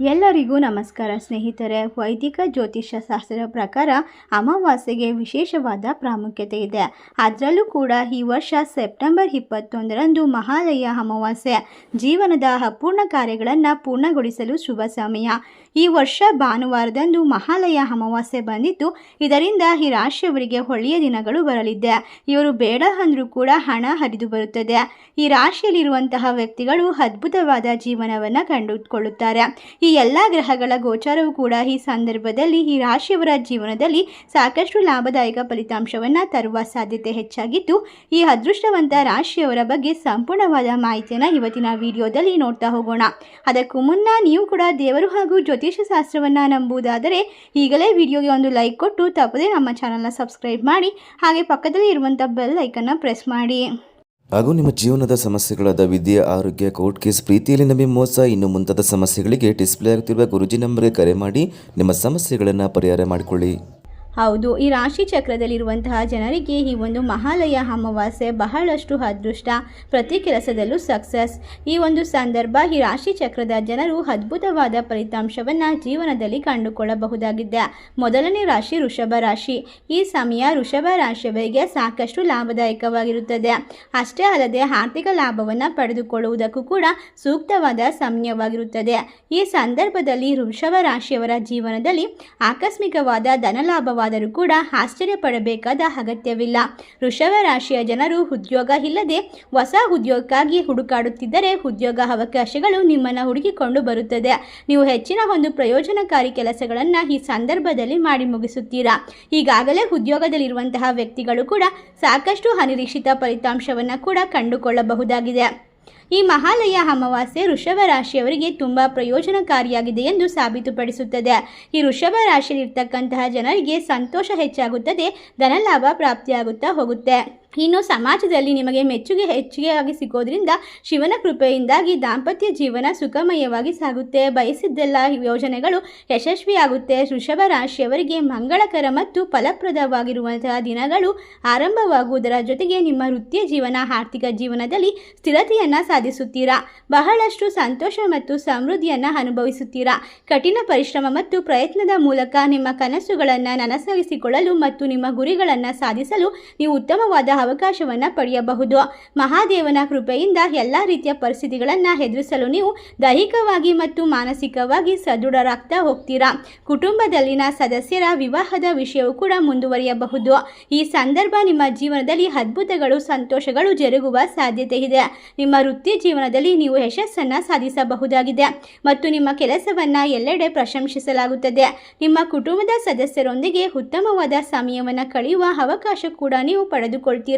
ಎಲ್ಲರಿಗೂ ನಮಸ್ಕಾರ ಸ್ನೇಹಿತರೆ. ವೈದಿಕ ಜ್ಯೋತಿಷ್ಯ ಶಾಸ್ತ್ರದ ಪ್ರಕಾರ ಅಮಾವಾಸ್ಯೆಗೆ ವಿಶೇಷವಾದ ಪ್ರಾಮುಖ್ಯತೆ ಇದೆ. ಅದರಲ್ಲೂ ಕೂಡ ಈ ವರ್ಷ ಸೆಪ್ಟೆಂಬರ್ ಇಪ್ಪತ್ತೊಂದರಂದು ಮಹಾಲಯ ಅಮಾವಾಸ್ಯೆ. ಜೀವನದ ಅಪೂರ್ಣ ಕಾರ್ಯಗಳನ್ನು ಪೂರ್ಣಗೊಳಿಸಲು ಶುಭ ಸಮಯ. ಈ ವರ್ಷ ಭಾನುವಾರದಂದು ಮಹಾಲಯ ಅಮಾವಾಸ್ಯೆ ಬಂದಿತ್ತು. ಇದರಿಂದ ಈ ರಾಶಿಯವರಿಗೆ ಒಳ್ಳೆಯ ದಿನಗಳು ಬರಲಿದೆ. ಇವರು ಬೇಡ ಅಂದರೂ ಕೂಡ ಹಣ ಹರಿದು ಬರುತ್ತದೆ. ಈ ರಾಶಿಯಲ್ಲಿರುವಂತಹ ವ್ಯಕ್ತಿಗಳು ಅದ್ಭುತವಾದ ಜೀವನವನ್ನು ಕಂಡುಕೊಳ್ಳುತ್ತಾರೆ. ಈ ಎಲ್ಲ ಗ್ರಹಗಳ ಗೋಚಾರವು ಕೂಡ ಈ ಸಂದರ್ಭದಲ್ಲಿ ಈ ರಾಶಿಯವರ ಜೀವನದಲ್ಲಿ ಸಾಕಷ್ಟು ಲಾಭದಾಯಕ ಫಲಿತಾಂಶವನ್ನು ತರುವ ಸಾಧ್ಯತೆ ಹೆಚ್ಚಾಗಿದ್ದು ಈ ಅದೃಷ್ಟವಂತ ರಾಶಿಯವರ ಬಗ್ಗೆ ಸಂಪೂರ್ಣವಾದ ಮಾಹಿತಿಯನ್ನು ಇವತ್ತಿನ ವಿಡಿಯೋದಲ್ಲಿ ನೋಡ್ತಾ ಹೋಗೋಣ. ಅದಕ್ಕೂ ಮುನ್ನ ನೀವು ಕೂಡ ದೇವರು ಹಾಗೂ ಜ್ಯೋತಿಷ ಶಾಸ್ತ್ರವನ್ನು ನಂಬುವುದಾದರೆ ಈಗಲೇ ವಿಡಿಯೋಗೆ ಒಂದು ಲೈಕ್ ಕೊಟ್ಟು ತಪ್ಪದೆ ನಮ್ಮ ಚಾನಲ್ನ ಸಬ್ಸ್ಕ್ರೈಬ್ ಮಾಡಿ, ಹಾಗೆ ಪಕ್ಕದಲ್ಲಿ ಇರುವಂಥ ಬೆಲ್ ಐಕನ್ನ ಪ್ರೆಸ್ ಮಾಡಿ. ಹಾಗೂ ನಿಮ್ಮ ಜೀವನದ ಸಮಸ್ಯೆಗಳಾದ ವಿದ್ಯೆ, ಆರೋಗ್ಯ, ಕೋರ್ಟ್ ಕೇಸ್, ಪ್ರೀತಿಯಲ್ಲಿ ನಂಬಿ ಮೋಸ, ಇನ್ನು ಮುಂತಾದ ಸಮಸ್ಯೆಗಳಿಗೆ ಡಿಸ್ಪ್ಲೇ ಆಗುತ್ತಿರುವ ಗುರುಜಿ ನಂಬರ್ಗೆ ಕರೆ ಮಾಡಿ ನಿಮ್ಮ ಸಮಸ್ಯೆಗಳನ್ನು ಪರಿಹಾರ ಮಾಡಿಕೊಳ್ಳಿ. ಹೌದು, ಈ ರಾಶಿ ಚಕ್ರದಲ್ಲಿರುವಂತಹ ಜನರಿಗೆ ಈ ಒಂದು ಮಹಾಲಯ ಅಮಾವಾಸ್ಯೆ ಬಹಳಷ್ಟು ಅದೃಷ್ಟ. ಪ್ರತಿ ಕೆಲಸದಲ್ಲೂ ಸಕ್ಸಸ್ ಈ ಒಂದು ಸಂದರ್ಭ ಈ ರಾಶಿ ಚಕ್ರದ ಜನರು ಅದ್ಭುತವಾದ ಫಲಿತಾಂಶವನ್ನು ಜೀವನದಲ್ಲಿ ಕಂಡುಕೊಳ್ಳಬಹುದಾಗಿದೆ. ಮೊದಲನೇ ರಾಶಿ ವೃಷಭ ರಾಶಿ. ಈ ಸಮಯ ವೃಷಭ ರಾಶಿಯವರಿಗೆ ಸಾಕಷ್ಟು ಲಾಭದಾಯಕವಾಗಿರುತ್ತದೆ. ಅಷ್ಟೇ ಅಲ್ಲದೆ ಆರ್ಥಿಕ ಲಾಭವನ್ನು ಪಡೆದುಕೊಳ್ಳುವುದಕ್ಕೂ ಕೂಡ ಸೂಕ್ತವಾದ ಸಮಯವಾಗಿರುತ್ತದೆ. ಈ ಸಂದರ್ಭದಲ್ಲಿ ವೃಷಭ ರಾಶಿಯವರ ಜೀವನದಲ್ಲಿ ಆಕಸ್ಮಿಕವಾದ ಧನಲಾಭವಾದರೂ ಕೂಡ ಆಶ್ಚರ್ಯ ಪಡಬೇಕಾದ ಅಗತ್ಯವಿಲ್ಲ. ವೃಷಭ ರಾಶಿಯ ಜನರು ಉದ್ಯೋಗ ಇಲ್ಲದೆ ಹೊಸ ಉದ್ಯೋಗಕ್ಕಾಗಿ ಹುಡುಕಾಡುತ್ತಿದ್ದರೆ ಉದ್ಯೋಗ ಅವಕಾಶಗಳು ನಿಮ್ಮನ್ನು ಹುಡುಕಿಕೊಂಡು ಬರುತ್ತದೆ. ನೀವು ಹೆಚ್ಚಿನ ಒಂದು ಪ್ರಯೋಜನಕಾರಿ ಕೆಲಸಗಳನ್ನು ಈ ಸಂದರ್ಭದಲ್ಲಿ ಮಾಡಿ ಮುಗಿಸುತ್ತೀರಾ? ಈಗಾಗಲೇ ಉದ್ಯೋಗದಲ್ಲಿರುವಂತಹ ವ್ಯಕ್ತಿಗಳು ಕೂಡ ಸಾಕಷ್ಟು ಅನಿರೀಕ್ಷಿತ ಫಲಿತಾಂಶವನ್ನು ಕೂಡ ಕಂಡುಕೊಳ್ಳಬಹುದಾಗಿದೆ. ಈ ಮಹಾಲಯ ಅಮಾವಾಸ್ಯೆ ವೃಷಭ ರಾಶಿಯವರಿಗೆ ತುಂಬ ಪ್ರಯೋಜನಕಾರಿಯಾಗಿದೆ ಎಂದು ಸಾಬೀತುಪಡಿಸುತ್ತದೆ. ಈ ವೃಷಭ ರಾಶಿಯಲ್ಲಿರ್ತಕ್ಕಂತಹ ಜನರಿಗೆ ಸಂತೋಷ ಹೆಚ್ಚಾಗುತ್ತದೆ, ಧನಲಾಭ ಪ್ರಾಪ್ತಿಯಾಗುತ್ತಾ ಹೋಗುತ್ತೆ. ಇನ್ನು ಸಮಾಜದಲ್ಲಿ ನಿಮಗೆ ಮೆಚ್ಚುಗೆ ಹೆಚ್ಚಿಗೆಯಾಗಿ ಸಿಗೋದ್ರಿಂದ ಶಿವನ ಕೃಪೆಯಿಂದಾಗಿ ದಾಂಪತ್ಯ ಜೀವನ ಸುಖಮಯವಾಗಿ ಸಾಗುತ್ತೆ. ಬಯಸಿದ್ದೆಲ್ಲ ಯೋಜನೆಗಳು ಯಶಸ್ವಿಯಾಗುತ್ತೆ. ವೃಷಭ ರಾಶಿಯವರಿಗೆ ಮಂಗಳಕರ ಮತ್ತು ಫಲಪ್ರದವಾಗಿರುವಂತಹ ದಿನಗಳು ಆರಂಭವಾಗುವುದರ ಜೊತೆಗೆ ನಿಮ್ಮ ವೃತ್ತಿಯ ಜೀವನ, ಆರ್ಥಿಕ ಜೀವನದಲ್ಲಿ ಸ್ಥಿರತೆಯನ್ನು ಸಾಧಿಸುತ್ತೀರಾ? ಬಹಳಷ್ಟು ಸಂತೋಷ ಮತ್ತು ಸಮೃದ್ಧಿಯನ್ನು ಅನುಭವಿಸುತ್ತೀರಾ? ಕಠಿಣ ಪರಿಶ್ರಮ ಮತ್ತು ಪ್ರಯತ್ನದ ಮೂಲಕ ನಿಮ್ಮ ಕನಸುಗಳನ್ನು ನನಸಾಗಿಸಿಕೊಳ್ಳಲು ಮತ್ತು ನಿಮ್ಮ ಗುರಿಗಳನ್ನು ಸಾಧಿಸಲು ನೀವು ಉತ್ತಮವಾದ ಅವಕಾಶವನ್ನು ಪಡೆಯಬಹುದು. ಮಹಾದೇವನ ಕೃಪೆಯಿಂದ ಎಲ್ಲ ರೀತಿಯ ಪರಿಸ್ಥಿತಿಗಳನ್ನು ಎದುರಿಸಲು ನೀವು ದೈಹಿಕವಾಗಿ ಮತ್ತು ಮಾನಸಿಕವಾಗಿ ಸದೃಢರಾಗ್ತಾ ಹೋಗ್ತೀರಾ. ಕುಟುಂಬದಲ್ಲಿನ ಸದಸ್ಯರ ವಿವಾಹದ ವಿಷಯವು ಕೂಡ ಮುಂದುವರಿಯಬಹುದು. ಈ ಸಂದರ್ಭ ನಿಮ್ಮ ಜೀವನದಲ್ಲಿ ಅದ್ಭುತಗಳು, ಸಂತೋಷಗಳು ಜರುಗುವ ಸಾಧ್ಯತೆ ಇದೆ. ನಿಮ್ಮ ವೃತ್ತಿ ಜೀವನದಲ್ಲಿ ನೀವು ಯಶಸ್ಸನ್ನು ಸಾಧಿಸಬಹುದಾಗಿದೆ ಮತ್ತು ನಿಮ್ಮ ಕೆಲಸವನ್ನು ಎಲ್ಲೆಡೆ ಪ್ರಶಂಸಿಸಲಾಗುತ್ತದೆ. ನಿಮ್ಮ ಕುಟುಂಬದ ಸದಸ್ಯರೊಂದಿಗೆ ಉತ್ತಮವಾದ ಸಮಯವನ್ನು ಕಳೆಯುವ ಅವಕಾಶ ಕೂಡ ನೀವು ಪಡೆದುಕೊಳ್ತೀರಾ.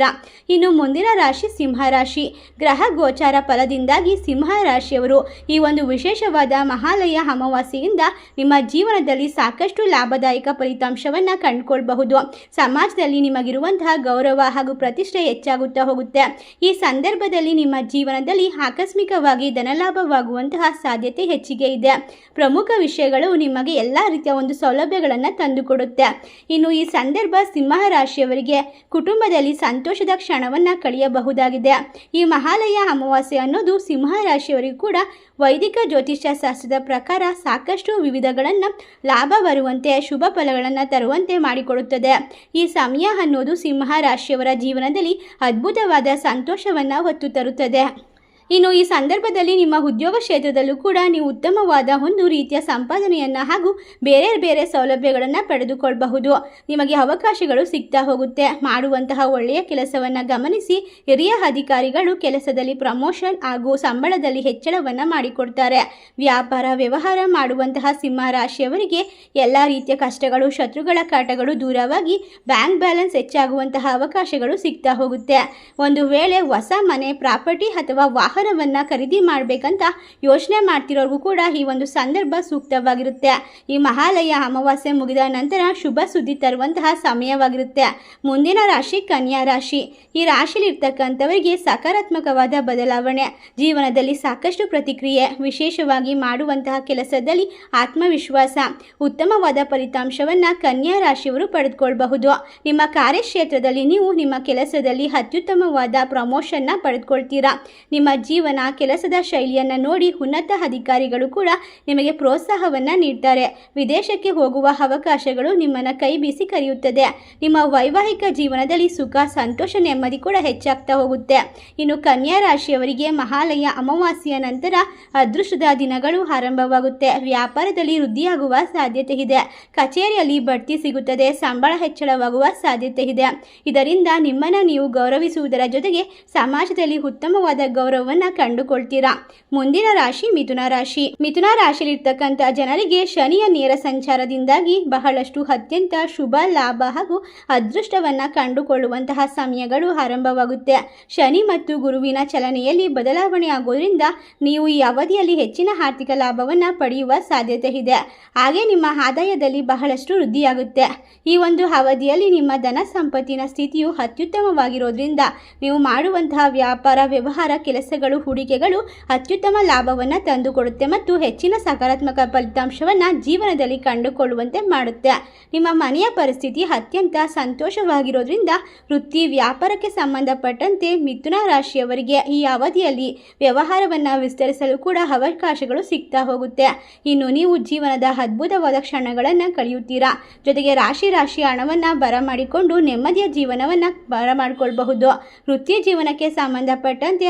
ಇನ್ನು ಮುಂದಿನ ರಾಶಿ ಸಿಂಹ ರಾಶಿ. ಗ್ರಹ ಗೋಚಾರ ಫಲದಿಂದಾಗಿ ಸಿಂಹ ರಾಶಿಯವರು ಈ ಒಂದು ವಿಶೇಷವಾದ ಮಹಾಲಯ ಅಮಾವಾಸ್ಯೆಯಿಂದ ನಿಮ್ಮ ಜೀವನದಲ್ಲಿ ಸಾಕಷ್ಟು ಲಾಭದಾಯಕ ಫಲಿತಾಂಶವನ್ನು ಕಂಡುಕೊಳ್ಬಹುದು. ಸಮಾಜದಲ್ಲಿ ನಿಮಗಿರುವಂತಹ ಗೌರವ ಹಾಗೂ ಪ್ರತಿಷ್ಠೆ ಹೆಚ್ಚಾಗುತ್ತಾ ಹೋಗುತ್ತೆ. ಈ ಸಂದರ್ಭದಲ್ಲಿ ನಿಮ್ಮ ಜೀವನದಲ್ಲಿ ಆಕಸ್ಮಿಕವಾಗಿ ಧನಲಾಭವಾಗುವಂತಹ ಸಾಧ್ಯತೆ ಹೆಚ್ಚಿಗೆ ಇದೆ. ಪ್ರಮುಖ ವಿಷಯಗಳು ನಿಮಗೆ ಎಲ್ಲ ರೀತಿಯ ಒಂದು ಸೌಲಭ್ಯಗಳನ್ನು ತಂದುಕೊಡುತ್ತೆ. ಇನ್ನು ಈ ಸಂದರ್ಭ ಸಿಂಹ ರಾಶಿಯವರಿಗೆ ಕುಟುಂಬದಲ್ಲಿ ಸಂತೋಷದ ಕ್ಷಣವನ್ನು ಕಳೆಯಬಹುದಾಗಿದೆ. ಈ ಮಹಾಲಯ ಅಮಾವಾಸ್ಯೆ ಅನ್ನೋದು ಸಿಂಹ ರಾಶಿಯವರಿಗೂ ಕೂಡ ವೈದಿಕ ಜ್ಯೋತಿಷ್ಯ ಶಾಸ್ತ್ರದ ಪ್ರಕಾರ ಸಾಕಷ್ಟು ವಿವಿಧಗಳನ್ನು ಲಾಭ ಬರುವಂತೆ, ಶುಭ ಫಲಗಳನ್ನು ತರುವಂತೆ ಮಾಡಿಕೊಡುತ್ತದೆ. ಈ ಸಮಯ ಅನ್ನೋದು ಸಿಂಹ ರಾಶಿಯವರ ಜೀವನದಲ್ಲಿ ಅದ್ಭುತವಾದ ಸಂತೋಷವನ್ನು ಹೊತ್ತು ತರುತ್ತದೆ. ಇನ್ನು ಈ ಸಂದರ್ಭದಲ್ಲಿ ನಿಮ್ಮ ಉದ್ಯೋಗ ಕ್ಷೇತ್ರದಲ್ಲೂ ಕೂಡ ನೀವು ಉತ್ತಮವಾದ ಒಂದು ರೀತಿಯ ಸಂಪಾದನೆಯನ್ನು ಹಾಗೂ ಬೇರೆ ಬೇರೆ ಸೌಲಭ್ಯಗಳನ್ನು ಪಡೆದುಕೊಳ್ಳಬಹುದು ನಿಮಗೆ ಅವಕಾಶಗಳು ಸಿಗ್ತಾ ಹೋಗುತ್ತೆ. ಮಾಡುವಂತಹ ಒಳ್ಳೆಯ ಕೆಲಸವನ್ನು ಗಮನಿಸಿ, ಹಿರಿಯ ಅಧಿಕಾರಿಗಳು ಕೆಲಸದಲ್ಲಿ ಪ್ರಮೋಷನ್ ಹಾಗೂ ಸಂಬಳದಲ್ಲಿ ಹೆಚ್ಚಳವನ್ನು ಮಾಡಿಕೊಡ್ತಾರೆ. ವ್ಯಾಪಾರ, ವ್ಯವಹಾರ ಮಾಡುವಂತಹ ಸಿಂಹ ರಾಶಿಯವರಿಗೆ ಎಲ್ಲ ರೀತಿಯ ಕಷ್ಟಗಳು, ಶತ್ರುಗಳ ಕಾಟಗಳು ದೂರವಾಗಿ ಬ್ಯಾಂಕ್ ಬ್ಯಾಲೆನ್ಸ್ ಹೆಚ್ಚಾಗುವಂತಹ ಅವಕಾಶಗಳು ಸಿಗ್ತಾ ಹೋಗುತ್ತೆ. ಒಂದು ವೇಳೆ ಹೊಸ ಮನೆ, ಪ್ರಾಪರ್ಟಿ ಅಥವಾ ವಾಹನವನ್ನು ಖರೀದಿ ಮಾಡಬೇಕಂತ ಯೋಚನೆ ಮಾಡ್ತಿರೋರ್ಗೂ ಕೂಡ ಈ ಒಂದು ಸಂದರ್ಭ ಸೂಕ್ತವಾಗಿರುತ್ತೆ. ಈ ಮಹಾಲಯ ಅಮಾವಾಸ್ಯೆ ಮುಗಿದ ನಂತರ ಶುಭ ಸುದ್ದಿ ತರುವಂತಹ ಸಮಯವಾಗಿರುತ್ತೆ. ಮುಂದಿನ ರಾಶಿ ಕನ್ಯಾ ರಾಶಿ. ಈ ರಾಶಿಲಿರ್ತಕ್ಕಂಥವರಿಗೆ ಸಕಾರಾತ್ಮಕವಾದ ಬದಲಾವಣೆ. ಜೀವನದಲ್ಲಿ ಸಾಕಷ್ಟು ಪ್ರತಿಕ್ರಿಯೆ, ವಿಶೇಷವಾಗಿ ಮಾಡುವಂತಹ ಕೆಲಸದಲ್ಲಿ ಆತ್ಮವಿಶ್ವಾಸ, ಉತ್ತಮವಾದ ಫಲಿತಾಂಶವನ್ನು ಕನ್ಯಾ ರಾಶಿಯವರು ಪಡೆದುಕೊಳ್ಬಹುದು. ನಿಮ್ಮ ಕಾರ್ಯಕ್ಷೇತ್ರದಲ್ಲಿ ನೀವು ನಿಮ್ಮ ಕೆಲಸದಲ್ಲಿ ಅತ್ಯುತ್ತಮವಾದ ಪ್ರಮೋಷನ್ನ ಪಡೆದುಕೊಳ್ತೀರಾ. ನಿಮ್ಮ ಜೀವನ, ಕೆಲಸದ ಶೈಲಿಯನ್ನು ನೋಡಿ ಉನ್ನತ ಅಧಿಕಾರಿಗಳು ಕೂಡ ನಿಮಗೆ ಪ್ರೋತ್ಸಾಹವನ್ನು ನೀಡ್ತಾರೆ. ವಿದೇಶಕ್ಕೆ ಹೋಗುವ ಅವಕಾಶಗಳು ನಿಮ್ಮನ್ನು ಕೈ ಬೀಸಿ ಕರೆಯುತ್ತದೆ. ನಿಮ್ಮ ವೈವಾಹಿಕ ಜೀವನದಲ್ಲಿ ಸುಖ, ಸಂತೋಷ, ನೆಮ್ಮದಿ ಕೂಡ ಹೆಚ್ಚಾಗ್ತಾ ಹೋಗುತ್ತೆ. ಇನ್ನು ಕನ್ಯಾ ರಾಶಿಯವರಿಗೆ ಮಹಾಲಯ ಅಮಾವಾಸ್ಯೆಯ ನಂತರ ಅದೃಷ್ಟದ ದಿನಗಳು ಆರಂಭವಾಗುತ್ತೆ. ವ್ಯಾಪಾರದಲ್ಲಿ ವೃದ್ಧಿಯಾಗುವ ಸಾಧ್ಯತೆ ಇದೆ. ಕಚೇರಿಯಲ್ಲಿ ಬಡ್ತಿ ಸಿಗುತ್ತದೆ. ಸಂಬಳ ಹೆಚ್ಚಳವಾಗುವ ಸಾಧ್ಯತೆ ಇದೆ. ಇದರಿಂದ ನಿಮ್ಮನ್ನು ನೀವು ಗೌರವಿಸುವುದರ ಜೊತೆಗೆ ಸಮಾಜದಲ್ಲಿ ಉತ್ತಮವಾದ ಗೌರವವನ್ನು ಕಂಡುಕೊಳ್ತೀರಾ? ಮುಂದಿನ ರಾಶಿ ಮಿಥುನ ರಾಶಿ. ಮಿಥುನ ರಾಶಿಯಲ್ಲಿರ್ತಕ್ಕಂಥ ಜನರಿಗೆ ಶನಿಯ ನೇರ ಸಂಚಾರದಿಂದಾಗಿ ಬಹಳಷ್ಟು ಅತ್ಯಂತ ಶುಭ, ಲಾಭ ಹಾಗೂ ಅದೃಷ್ಟವನ್ನ ಕಂಡುಕೊಳ್ಳುವಂತಹ ಸಮಯಗಳು ಆರಂಭವಾಗುತ್ತೆ. ಶನಿ ಮತ್ತು ಗುರುವಿನ ಚಲನೆಯಲ್ಲಿ ಬದಲಾವಣೆ ಆಗೋದ್ರಿಂದ ನೀವು ಈ ಅವಧಿಯಲ್ಲಿ ಹೆಚ್ಚಿನ ಆರ್ಥಿಕ ಲಾಭವನ್ನ ಪಡೆಯುವ ಸಾಧ್ಯತೆ ಇದೆ. ಹಾಗೆ ನಿಮ್ಮ ಆದಾಯದಲ್ಲಿ ಬಹಳಷ್ಟು ವೃದ್ಧಿಯಾಗುತ್ತೆ. ಈ ಒಂದು ಅವಧಿಯಲ್ಲಿ ನಿಮ್ಮ ಧನ ಸಂಪತ್ತಿನ ಸ್ಥಿತಿಯು ಅತ್ಯುತ್ತಮವಾಗಿರೋದ್ರಿಂದ ನೀವು ಮಾಡುವಂತಹ ವ್ಯಾಪಾರ, ವ್ಯವಹಾರ, ಕೆಲಸಗಳು ಹೂಡಿಕೆಗಳು ಅತ್ಯುತ್ತಮ ಲಾಭವನ್ನು ತಂದುಕೊಡುತ್ತೆ ಮತ್ತು ಹೆಚ್ಚಿನ ಸಕಾರಾತ್ಮಕ ಫಲಿತಾಂಶವನ್ನು ಜೀವನದಲ್ಲಿ ಕಂಡುಕೊಳ್ಳುವಂತೆ ಮಾಡುತ್ತೆ. ನಿಮ್ಮ ಮನೆಯ ಪರಿಸ್ಥಿತಿ ಅತ್ಯಂತ ಸಂತೋಷವಾಗಿರೋದ್ರಿಂದ ವೃತ್ತಿ ವ್ಯಾಪಾರಕ್ಕೆ ಸಂಬಂಧಪಟ್ಟಂತೆ ಮಿಥುನ ರಾಶಿಯವರಿಗೆ ಈ ಅವಧಿಯಲ್ಲಿ ವ್ಯವಹಾರವನ್ನು ವಿಸ್ತರಿಸಲು ಕೂಡ ಅವಕಾಶಗಳು ಸಿಗ್ತಾ ಹೋಗುತ್ತೆ. ಇನ್ನು ನೀವು ಜೀವನದ ಅದ್ಭುತವಾದ ಕ್ಷಣಗಳನ್ನು ಕಳೆಯುತ್ತೀರಾ? ಜೊತೆಗೆ ರಾಶಿ ರಾಶಿ ಹಣವನ್ನು ಬರಮಾಡಿಕೊಂಡು ನೆಮ್ಮದಿಯ ಜೀವನವನ್ನು ಬರಮಾಡಿಕೊಳ್ಬಹುದು ವೃತ್ತಿ ಜೀವನಕ್ಕೆ ಸಂಬಂಧಪಟ್ಟಂತೆ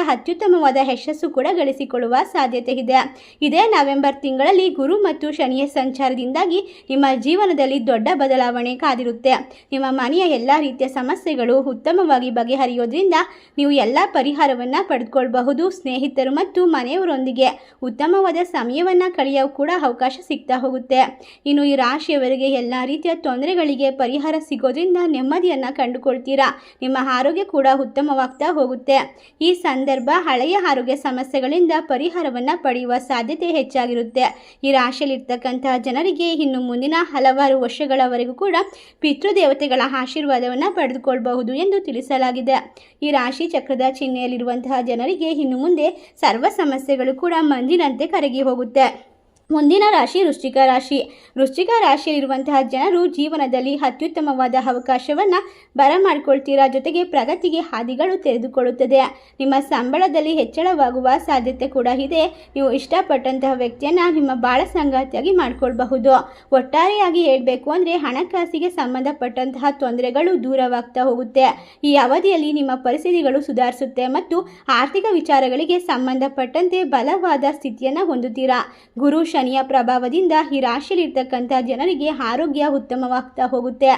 ಅತ್ಯುತ್ತಮವಾದ ಯಶಸ್ಸು ಕೂಡ ಗಳಿಸಿಕೊಳ್ಳುವ ಸಾಧ್ಯತೆ ಇದೆ. ಇದೇ ನವೆಂಬರ್ ತಿಂಗಳಲ್ಲಿ ಗುರು ಮತ್ತು ಶನಿಯ ಸಂಚಾರದಿಂದಾಗಿ ನಿಮ್ಮ ಜೀವನದಲ್ಲಿ ದೊಡ್ಡ ಬದಲಾವಣೆ ಕಾದಿರುತ್ತೆ. ನಿಮ್ಮ ಮನೆಯ ಎಲ್ಲ ರೀತಿಯ ಸಮಸ್ಯೆಗಳು ಉತ್ತಮವಾಗಿ ಬಗೆಹರಿಯೋದ್ರಿಂದ ನೀವು ಎಲ್ಲ ಪರಿಹಾರವನ್ನು ಪಡೆದುಕೊಳ್ಬಹುದು ಸ್ನೇಹಿತರು ಮತ್ತು ಮನೆಯವರೊಂದಿಗೆ. ಉತ್ತಮವಾದ ಸಮಯವನ್ನು ಕಳೆಯೋ ಕೂಡ ಅವಕಾಶ ಸಿಗ್ತಾ ಹೋಗುತ್ತೆ. ಇನ್ನು ಈ ರಾಶಿಯವರಿಗೆ ಎಲ್ಲ ರೀತಿಯ ತೊಂದರೆಗಳಿಗೆ ಪರಿಹಾರ ಸಿಗೋದ್ರಿಂದ ನೆಮ್ಮದಿಯನ್ನು ಕಂಡುಕೊಳ್ತೀರಾ? ನಿಮ್ಮ ಆರೋಗ್ಯ ಕೂಡ ಉತ್ತಮವಾಗ್ತಾ ಹೋಗುತ್ತೆ. ಈ ಸಂದರ್ಭ ಹಳೆಯ ಆರೋಗ್ಯ ಸಮಸ್ಯೆಗಳಿಂದ ಪರಿಹಾರವನ್ನು ಪಡೆಯುವ ಸಾಧ್ಯತೆ ಹೆಚ್ಚಾಗಿರುತ್ತೆ. ಈ ರಾಶಿಯಲ್ಲಿರ್ತಕ್ಕಂತಹ ಜನರಿಗೆ ಇನ್ನು ಮುಂದಿನ ಹಲವಾರು ವರ್ಷಗಳವರೆಗೂ ಕೂಡ ಪಿತೃದೇವತೆಗಳ ಆಶೀರ್ವಾದವನ್ನು ಪಡೆದುಕೊಳ್ಳಬಹುದು ಎಂದು ತಿಳಿಸಲಾಗಿದೆ. ಈ ರಾಶಿ ಚಕ್ರದ ಚಿಹ್ನೆಯಲ್ಲಿರುವಂತಹ ಜನರಿಗೆ ಇನ್ನು ಮುಂದೆ ಸರ್ವ ಸಮಸ್ಯೆಗಳು ಕೂಡ ಮಂಜಿನಂತೆ ಕರಗಿ ಹೋಗುತ್ತೆ. ಮುಂದಿನ ರಾಶಿ ವೃಶ್ಚಿಕ ರಾಶಿ. ವೃಶ್ಚಿಕ ರಾಶಿಯಲ್ಲಿರುವಂತಹ ಜನರು ಜೀವನದಲ್ಲಿ ಅತ್ಯುತ್ತಮವಾದ ಅವಕಾಶವನ್ನು ಬರಮಾಡಿಕೊಳ್ತೀರಾ ಜೊತೆಗೆ ಪ್ರಗತಿಗೆ ಹಾದಿಗಳು ತೆರೆದುಕೊಳ್ಳುತ್ತದೆ. ನಿಮ್ಮ ಸಂಬಳದಲ್ಲಿ ಹೆಚ್ಚಳವಾಗುವ ಸಾಧ್ಯತೆ ಕೂಡ ಇದೆ. ನೀವು ಇಷ್ಟಪಟ್ಟಂತಹ ವ್ಯಕ್ತಿಯನ್ನು ನಿಮ್ಮ ಬಾಳ ಸಂಗಾತಿಯಾಗಿ ಮಾಡಿಕೊಳ್ಬಹುದು. ಒಟ್ಟಾರೆಯಾಗಿ ಹೇಳಬೇಕು ಅಂದರೆ ಹಣಕಾಸಿಗೆ ಸಂಬಂಧಪಟ್ಟಂತಹ ತೊಂದರೆಗಳು ದೂರವಾಗ್ತಾ ಹೋಗುತ್ತೆ. ಈ ಅವಧಿಯಲ್ಲಿ ನಿಮ್ಮ ಪರಿಸ್ಥಿತಿಗಳು ಸುಧಾರಿಸುತ್ತೆ ಮತ್ತು ಆರ್ಥಿಕ ವಿಚಾರಗಳಿಗೆ ಸಂಬಂಧಪಟ್ಟಂತೆ ಬಲವಾದ ಸ್ಥಿತಿಯನ್ನು ಹೊಂದುತ್ತೀರಾ. ಗುರು ಶನಿಯ ಪ್ರಭಾವದಿಂದ ಈ ರಾಶಿಯಲ್ಲಿರ್ತಕ್ಕಂಥ ಜನರಿಗೆ ಆರೋಗ್ಯ ಉತ್ತಮವಾಗ್ತಾ ಹೋಗುತ್ತೆ.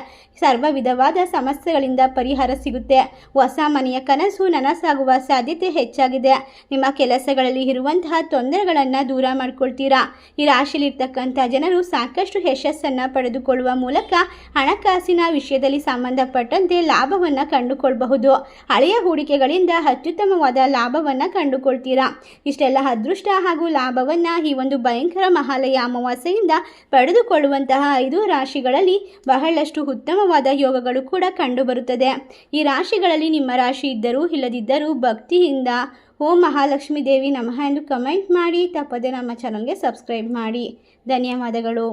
ಸರ್ವ ವಿಧವಾದ ಸಮಸ್ಯೆಗಳಿಂದ ಪರಿಹಾರ ಸಿಗುತ್ತೆ. ಹೊಸ ಮನೆಯ ಕನಸು ನನಸಾಗುವ ಸಾಧ್ಯತೆ ಹೆಚ್ಚಾಗಿದೆ. ನಿಮ್ಮ ಕೆಲಸಗಳಲ್ಲಿ ಇರುವಂತಹ ತೊಂದರೆಗಳನ್ನು ದೂರ ಮಾಡ್ಕೊಳ್ತೀರಾ? ಈ ರಾಶಿಯಲ್ಲಿರ್ತಕ್ಕಂಥ ಜನರು ಸಾಕಷ್ಟು ಯಶಸ್ಸನ್ನು ಪಡೆದುಕೊಳ್ಳುವ ಮೂಲಕ ಹಣಕಾಸಿನ ವಿಷಯದಲ್ಲಿ ಸಂಬಂಧಪಟ್ಟಂತೆ ಲಾಭವನ್ನು ಕಂಡುಕೊಳ್ಬಹುದು. ಹಳೆಯ ಹೂಡಿಕೆಗಳಿಂದ ಅತ್ಯುತ್ತಮವಾದ ಲಾಭವನ್ನು ಕಂಡುಕೊಳ್ತೀರಾ? ಇಷ್ಟೆಲ್ಲ ಅದೃಷ್ಟ ಹಾಗೂ ಲಾಭವನ್ನು ಈ ಒಂದು ಭಯಂಕರ ಮಹಾಲಯ ಅಮಾವಾಸ್ಯೆಯಿಂದ ಪಡೆದುಕೊಳ್ಳುವಂತಹ ಐದು ರಾಶಿಗಳಲ್ಲಿ ಬಹಳಷ್ಟು ಉತ್ತಮವಾದ ಯೋಗಗಳು ಕೂಡ ಕಂಡುಬರುತ್ತದೆ. ಈ ರಾಶಿಗಳಲ್ಲಿ ನಿಮ್ಮ ರಾಶಿ ಇದ್ದರೂ ಇಲ್ಲದಿದ್ದರೂ ಭಕ್ತಿಯಿಂದ ಓಂ ಮಹಾಲಕ್ಷ್ಮೀ ದೇವಿ ನಮಃ ಎಂದು ಕಮೆಂಟ್ ಮಾಡಿ. ತಪ್ಪದೆ ನಮ್ಮ ಚಾನಲ್ಗೆ ಸಬ್ಸ್ಕ್ರೈಬ್ ಮಾಡಿ. ಧನ್ಯವಾದಗಳು.